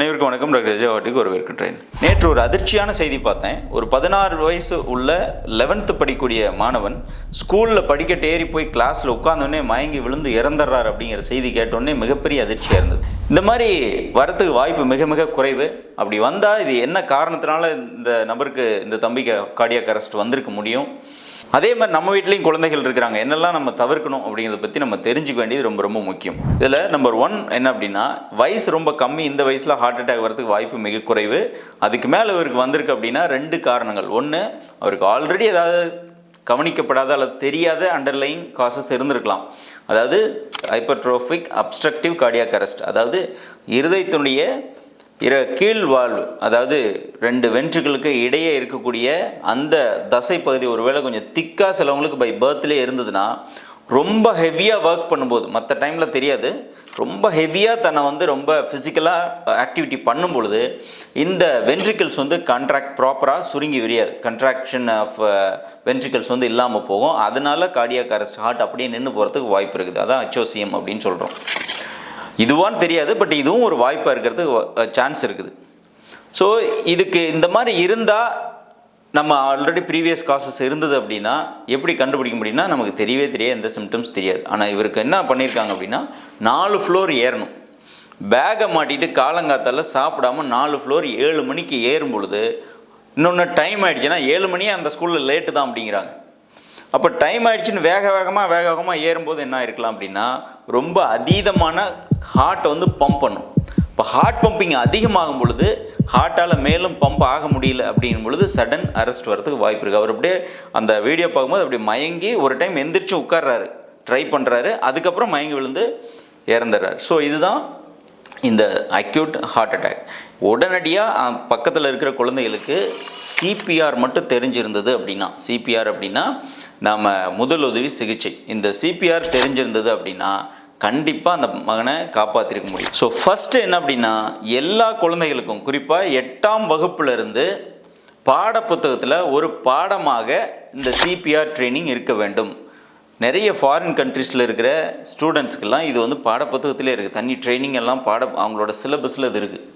அனைவருக்கும் வணக்கம். டாக்டர் விஜயவாட்டிக்கு வரவேற்கின்றேன். நேற்று ஒரு அதிர்ச்சியான செய்தி பார்த்தேன். ஒரு பதினாறு வயசு உள்ள லெவன்த்து படிக்கக்கூடிய மாணவன் ஸ்கூலில் படிக்கட்டு ஏறி போய் கிளாஸில் உட்காந்தோடனே மயங்கி விழுந்து இறந்துடுறார் அப்படிங்கிற செய்தி கேட்டோடனே மிகப்பெரிய அதிர்ச்சியாக இருந்தது. இந்த மாதிரி வரத்துக்கு வாய்ப்பு மிக மிக குறைவு. அப்படி வந்தால் இது என்ன காரணத்தினால இந்த நபருக்கு இந்த தம்பிக்கு கார்டியாக் அரெஸ்ட் வந்திருக்க முடியும்? அதே மாதிரி நம்ம வீட்லேயும் குழந்தைகள் இருக்கிறாங்க. என்னெல்லாம் நம்ம தவிர்க்கணும் அப்படிங்கிறத பற்றி நம்ம தெரிஞ்சுக்க வேண்டியது ரொம்ப ரொம்ப முக்கியம். இதில் நம்பர் ஒன் என்ன அப்படின்னா வயசு ரொம்ப கம்மி. இந்த வயசில் ஹார்ட் அட்டாக் வரதுக்கு வாய்ப்பு மிக குறைவு. அதுக்கு மேலே இவருக்கு வந்திருக்கு அப்படின்னா ரெண்டு காரணங்கள். ஒன்று அவருக்கு ஆல்ரெடி ஏதாவது கவனிக்கப்படாத அல்லது தெரியாத அண்டர்லைங் காசஸ் இருந்திருக்கலாம். அதாவது ஹைப்பர்ட்ரோஃபிக் அப்ஸ்ட்ரக்டிவ் கார்டியாக் அரெஸ்ட் அதாவது இருதயத்தினுடைய இர கீழ் வாழ்வு அதாவது ரெண்டு வென்ட்ருக்களுக்கு இடையே இருக்கக்கூடிய அந்த தசை பகுதி ஒருவேளை கொஞ்சம் திக்காக சிலவங்களுக்கு பை பர்த்லேயே இருந்ததுன்னா ரொம்ப ஹெவியாக ஒர்க் பண்ணும்போது மற்ற டைமில் தெரியாது ரொம்ப ஹெவியாக தன்னை வந்து ரொம்ப ஃபிசிக்கலாக ஆக்டிவிட்டி பண்ணும் பொழுது இந்த வென்ட்ரிக்கல்ஸ் வந்து கான்ட்ராக்ட் ப்ராப்பராக சுருங்கி விரியாது. கன்ட்ராக்ஷன் ஆஃப் வென்ட்ரிக்கல்ஸ் வந்து இல்லாமல் போகும். அதனால கார்டியாக் அரெஸ்ட் ஹார்ட் அப்படியே நின்று போகிறதுக்கு வாய்ப்பு இருக்குது. அதான் அச்சோசியம் அப்படின்னு சொல்கிறோம் இதுவான்னு தெரியாது பட் இதுவும் ஒரு வாய்ப்பாக இருக்கிறதுக்கு சான்ஸ் இருக்குது. ஸோ இதுக்கு இந்த மாதிரி இருந்தால் நம்ம ஆல்ரெடி ப்ரீவியஸ் காசஸ் இருந்தது அப்படின்னா எப்படி கண்டுபிடிக்க முடியும்னா நமக்கு தெரியவே தெரியாது எந்த சிம்டம்ஸ் தெரியாது. ஆனால் இவருக்கு என்ன பண்ணியிருக்காங்க அப்படின்னா நாலு ஃப்ளோர் ஏறணும். பேகை மாட்டிட்டு காலங்காத்தால சாப்பிடாம நாலு ஃப்ளோர் ஏழு மணிக்கு ஏறும் பொழுது இன்னொன்று டைம் ஆகிடுச்சுன்னா ஏழு மணியே அந்த ஸ்கூலில் லேட்டு தான் அப்படிங்கிறாங்க. அப்போ டைம் ஆயிடுச்சுன்னு வேக வேகமாக வேக வேகமாக ஏறும்போது என்ன ஆயிருக்கலாம் அப்படின்னா ரொம்ப அதீதமான ஹார்ட்டை வந்து பம்ப் பண்ணும். இப்போ ஹார்ட் பம்பிங் அதிகமாகும் பொழுது ஹார்ட்டால் மேலும் பம்ப் ஆக முடியல அப்படிங்கும் பொழுது சடன் அரெஸ்ட் வரதுக்கு வாய்ப்பு இருக்குது அவர் அப்படியே அந்த வீடியோ பார்க்கும்போது அப்படி மயங்கி ஒரு டைம் எந்திரிச்சு உட்கார்றாரு. ட்ரை பண்ணுறாரு அதுக்கப்புறம் மயங்கி விழுந்து இறந்துடுறாரு. ஸோ இதுதான் இந்த அக்யூட் ஹார்ட் அட்டாக் உடனடியாக பக்கத்தில் இருக்கிற குழந்தைகளுக்கு சிபிஆர் மட்டும் தெரிஞ்சிருந்தது அப்படின்னா சிபிஆர் அப்படின்னா நாம் முதலுதவி சிகிச்சை. இந்த சிபிஆர் தெரிஞ்சிருந்தது அப்படின்னா கண்டிப்பாக அந்த மகனை காப்பாற்றிருக்க முடியும். ஸோ ஃபஸ்ட்டு என்ன அப்படின்னா எல்லா குழந்தைகளுக்கும் குறிப்பாக எட்டாம் வகுப்புலேருந்து பாடப்புத்தகத்தில் ஒரு பாடமாக இந்த சிபிஆர் ட்ரைனிங் இருக்க வேண்டும். நிறைய ஃபாரின் கண்ட்ரீஸில் இருக்கிற ஸ்டூடெண்ட்ஸ்க்கெல்லாம் இது வந்து பாடப்புத்தகத்திலே இருக்குது தனி ட்ரைனிங் எல்லாம் பாட அவங்களோட சிலபஸில் இது இருக்குது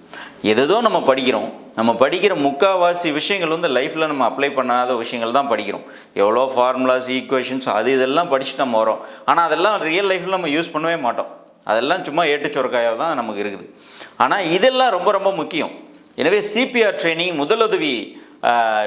எதோ நம்ம படிக்கிறோம். நம்ம படிக்கிற முக்கால்வாசி விஷயங்கள் வந்து லைஃப்பில் நம்ம அப்ளை பண்ணாத விஷயங்கள் தான் படிக்கிறோம். எவ்வளோ ஃபார்முலாஸ் ஈக்குவேஷன்ஸ் அது இதெல்லாம் படிச்சுட்டு நம்ம வரோம். ஆனால் அதெல்லாம் ரியல் லைஃப்பில் நம்ம யூஸ் பண்ணவே மாட்டோம். அதெல்லாம் சும்மா ஏட்டு சொரக்காயாக தான் நமக்கு இருக்குது. ஆனால் இதெல்லாம் ரொம்ப ரொம்ப முக்கியம். எனவே சிபிஆர் ட்ரைனிங் முதலுதவி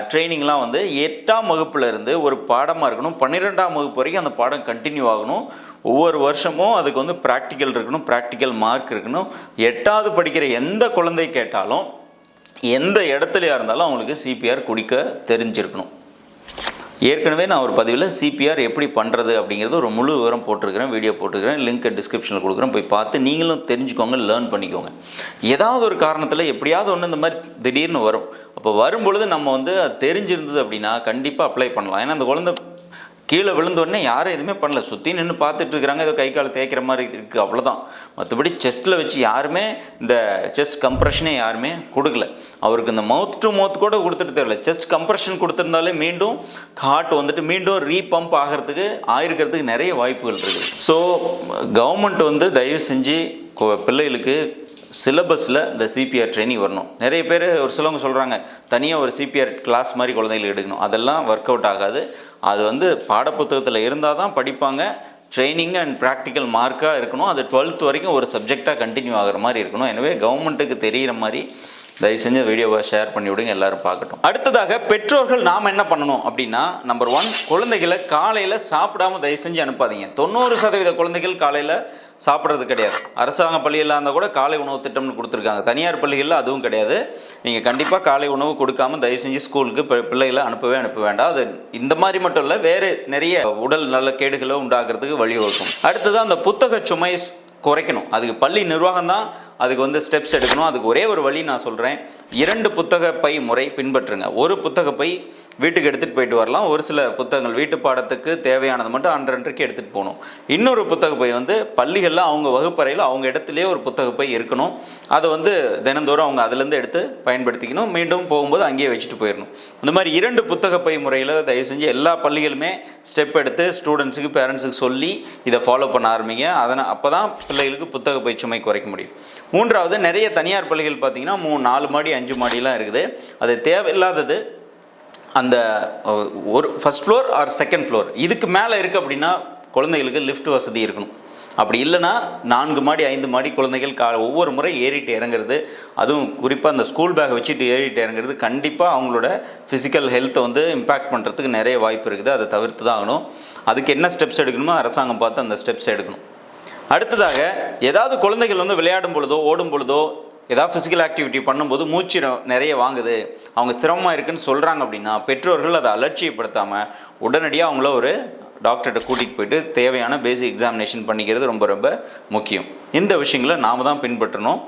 ட்ரைனிங்லாம் வந்து எட்டாம் வகுப்புலேருந்து ஒரு பாடமாக இருக்கணும். பன்னிரெண்டாம் வகுப்பு வரைக்கும் அந்த பாடம் கண்டினியூ ஆகணும். ஒவ்வொரு வருஷமும் அதுக்கு வந்து ப்ராக்டிக்கல் இருக்கணும் ப்ராக்டிக்கல் மார்க் இருக்கணும். எட்டாவது படிக்கிற எந்த குழந்தை கேட்டாலும் எந்த இடத்துலையாக இருந்தாலும் அவங்களுக்கு சிபிஆர் குடிக்க தெரிஞ்சிருக்கணும். ஏற்கனவே நான் ஒரு பதிவில் சிபிஆர் எப்படி பண்ணுறது அப்படிங்கிறது ஒரு முழு விவரம் போட்டிருக்கிறேன் வீடியோ போட்டிருக்கிறேன் லிங்க் டிஸ்கிரிப்ஷனில் கொடுக்குறேன். போய் பார்த்து நீங்களும் தெரிஞ்சுக்கோங்க லேர்ன் பண்ணிக்கோங்க. ஏதாவது ஒரு காரணத்தில் எப்படியாவது ஒன்று இந்த மாதிரி திடீர்னு வரும். அப்போ வரும்பொழுது நம்ம வந்து அது தெரிஞ்சிருந்தது அப்படின்னா கண்டிப்பாக அப்ளை பண்ணலாம். ஏன்னா அந்த குழந்தை கீழே விழுந்தோடனே யாரும் எதுவுமே பண்ணல. சுற்றி நின்று பார்த்துட்டு இருக்கிறாங்க. ஏதோ கை கால் தேய்க்கிற மாதிரி இருக்குது அவ்வளோதான் மற்றபடி செஸ்ட்டில் வச்சு யாருமே இந்த செஸ்ட் கம்ப்ரெஷனே யாருமே கொடுக்கல. அவருக்கு இந்த மவுத் டு மவுத் கூட கொடுத்துட்டு தெரியல. செஸ்ட் கம்ப்ரெஷன் கொடுத்துருந்தாலே மீண்டும் ஹார்ட் வந்துட்டு மீண்டும் ரீபம்ப் ஆகிறதுக்கு ஆயிருக்கிறதுக்கு நிறைய வாய்ப்புகள் இருக்குது ஸோ கவர்மெண்ட் வந்து தயவு செஞ்சு பிள்ளைகளுக்கு சிலபஸில் இந்த சிபிஆர் ட்ரைனிங் வரணும். நிறைய பேர் ஒரு சிலவங்க சொல்கிறாங்க தனியாக ஒரு சிபிஆர் கிளாஸ் மாதிரி குழந்தைகளுக்கு எடுக்கணும். அதெல்லாம் ஒர்க் அவுட் ஆகாது. அது வந்து பாடப்புத்தகத்தில் இருந்தால் தான் படிப்பாங்க. ட்ரைனிங் அண்ட் ப்ராக்டிக்கல் மார்க்காக இருக்கணும். அது டுவெல்த் வரைக்கும் ஒரு சப்ஜெக்டாக கண்டினியூ ஆகிற மாதிரி இருக்கணும். எனவே கவர்மெண்ட்டுக்கு தெரிகிற மாதிரி தயவு செஞ்சு வீடியோவை ஷேர் பண்ணி விடுங்க எல்லாரும் பார்க்கட்டும். அடுத்ததாக பெற்றோர்கள் நாம் என்ன பண்ணணும் அப்படின்னா நம்பர் ஒன் குழந்தைகளை காலையில் சாப்பிடாம தயவு செஞ்சு அனுப்பாதீங்க. தொண்ணூறு சதவீத குழந்தைகள் காலையில் சாப்பிட்றது கிடையாது. அரசாங்க பள்ளியில் இருந்தால் கூட காலை உணவு திட்டம்னு கொடுத்துருக்காங்க. தனியார் பள்ளிகளில் அதுவும் கிடையாது. நீங்கள் கண்டிப்பாக காலை உணவு கொடுக்காம தயவு செஞ்சு ஸ்கூலுக்கு பிள்ளைகளை அனுப்பவே அனுப்ப வேண்டாம். அது இந்த மாதிரி மட்டும் இல்லை வேறு நிறைய உடல் நல்ல கேடுகளை உண்டாக்குறதுக்கு வழிவகுக்கும். அடுத்தது அந்த புத்தக சுமை குறைக்கணும். அதுக்கு பள்ளி நிர்வாகம் தான் அதுக்கு வந்து ஸ்டெப்ஸ் எடுக்கணும். அதுக்கு ஒரே ஒரு வழி நான் சொல்கிறேன் இரண்டு புத்தக பை முறை பின்பற்றுங்க. ஒரு புத்தக பை வீட்டுக்கு எடுத்துகிட்டு போயிட்டு வரலாம். ஒரு சில புத்தகங்கள் வீட்டு பாடத்துக்கு தேவையானது மட்டும் அன்றன்றைக்கு எடுத்துகிட்டு போகணும். இன்னொரு புத்தக பை வந்து பள்ளிகளில் அவங்க வகுப்பறையில் அவங்க இடத்துலையே ஒரு புத்தக பை இருக்கணும். அதை வந்து தினந்தோறும் அவங்க அதுலேருந்து எடுத்து பயன்படுத்திக்கணும். மீண்டும் போகும்போது அங்கேயே வச்சுட்டு போயிடணும். இந்த மாதிரி இரண்டு புத்தக பை முறையில் தயவு செஞ்சு எல்லா பள்ளிகளுமே ஸ்டெப் எடுத்து ஸ்டூடெண்ட்ஸுக்கு பேரண்ட்ஸுக்கு சொல்லி இதை ஃபாலோ பண்ண ஆரம்பிங்க. அதனால் அப்போ தான் பிள்ளைகளுக்கு புத்தக பை சுமை குறைக்க முடியும். மூன்றாவது நிறைய தனியார் பள்ளிகள் பார்த்தீங்கன்னா மூணு நாலு மாடி அஞ்சு மாடிலாம் இருக்குது. அது தேவையில்லாதது அந்த ஒரு first floor or second floor இதுக்கு மேலே இருக்குது அப்படின்னா குழந்தைகளுக்கு லிஃப்ட் வசதி இருக்கணும். அப்படி இல்லைன்னா நான்கு மாடி ஐந்து மாடி குழந்தைகள் கா ஒவ்வொரு முறை ஏறிட்டு இறங்குறது அதுவும் குறிப்பாக அந்த ஸ்கூல் பேக் வச்சுட்டு ஏறிட்டு இறங்குறது கண்டிப்பாக அவங்களோட ஃபிசிக்கல் ஹெல்த்தை வந்து இம்பேக்ட் பண்ணுறதுக்கு நிறைய வாய்ப்பு இருக்குது. அதை தவிர்த்து தான் ஆகணும். அதுக்கு என்ன ஸ்டெப்ஸ் எடுக்கணுமோ அரசாங்கம் பார்த்து அந்த ஸ்டெப்ஸ் எடுக்கணும். அடுத்ததாக ஏதாவது குழந்தைகள் வந்து விளையாடும் பொழுதோ ஓடும் பொழுதோ ஏதாவது ஃபிசிக்கல் ஆக்டிவிட்டி பண்ணும்போது மூச்சு நிறைய வாங்குது. அவங்க சிரமமாக இருக்குன்னு சொல்கிறாங்க அப்படின்னா பெற்றோர்கள் அதை அலட்சியப்படுத்தாமல் உடனடியாக அவங்கள ஒரு டாக்டர்கிட்ட கூட்டிகிட்டு போயிட்டு தேவையான பேசிக் எக்ஸாமினேஷன் பண்ணிக்கிறது ரொம்ப ரொம்ப முக்கியம். இந்த விஷயங்களை நாம் தான் பின்பற்றணும்.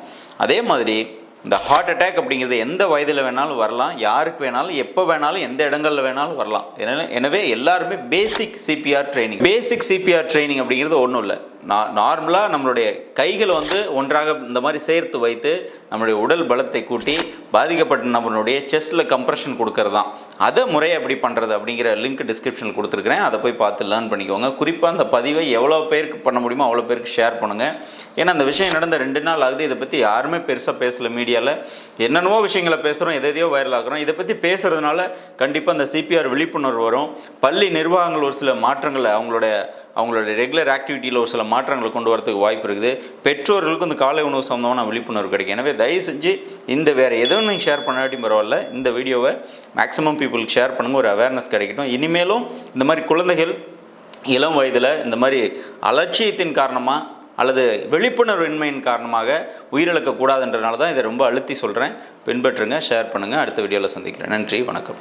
அதே மாதிரி இந்த ஹார்ட் அட்டாக் அப்படிங்கிறது எந்த வயதில் வேணாலும் வரலாம். யாருக்கு வேணாலும் எப்போ வேணாலும் எந்த இடங்களில் வேணாலும் வரலாம். எனவே எனவே எல்லாருமே basic CPR training basic CPR training அப்படிங்கிறது ஒன்றும் இல்லை. நார்மலாக நம்மளுடைய கைகளை வந்து ஒன்றாக இந்த மாதிரி சேர்த்து வைத்து நம்மளுடைய உடல் பலத்தை கூட்டி பாதிக்கப்பட்ட நபருடைய செஸ்ட்டில் கம்ப்ரெஷன் கொடுக்கறது தான் அதை முறையை எப்படி பண்ணுறது அப்படிங்கிற லிங்க் டிஸ்கிரிப்ஷனில் கொடுத்துருக்குறேன். அதை போய் பார்த்து லேர்ன் பண்ணிக்கோங்க. குறிப்பாக அந்த பதிவை எவ்வளோ பேருக்கு பண்ண முடியுமோ அவ்வளோ பேருக்கு ஷேர் பண்ணுங்கள் ஏன்னா அந்த விஷயம் நடந்த ரெண்டு நாள் ஆகுது. இதை பற்றி யாருமே பெருசாக பேசலை மீடியாவில் என்னென்னவோ விஷயங்களை பேசுகிறோம் எதையோ வைரல் ஆகிறோம் இதை பற்றி பேசுகிறதுனால கண்டிப்பாக அந்த சிபிஆர் விழிப்புணர்வு வரும். பள்ளி நிர்வாகங்கள் ஒரு சில மாற்றங்களை அவங்களோட அவங்களோட ரெகுலர் ஆக்டிவிட்டியில் ஒரு சில மாற்றங்களை கொண்டு வரதுக்கு வாய்ப்பு இருக்குது. பெற்றோர்களுக்கும் இந்த காலை உணவு சம்மந்தமான விழிப்புணர்வு கிடைக்கும். எனவே தயவு செஞ்சு இந்த வேறு எதுவும் நீங்கள் ஷேர் பண்ணாட்டியும் பரவாயில்ல. இந்த வீடியோவை மேக்ஸிமம் பீப்புளுக்கு ஷேர் பண்ணுங்கள் ஒரு அவேர்னஸ் கிடைக்கட்டும். இனிமேலும் இந்த மாதிரி குழந்தைகள் இளம் வயதில் இந்த மாதிரி அலட்சியத்தின் காரணமாக அல்லது விழிப்புணர்வின்மையின் காரணமாக உயிரிழக்கக்கூடாதுன்றனால தான் இதை ரொம்ப அழுத்தி சொல்கிறேன் பின்பற்றுங்க ஷேர் பண்ணுங்கள் அடுத்த வீடியோவில் சந்திக்கிறேன். நன்றி வணக்கம்.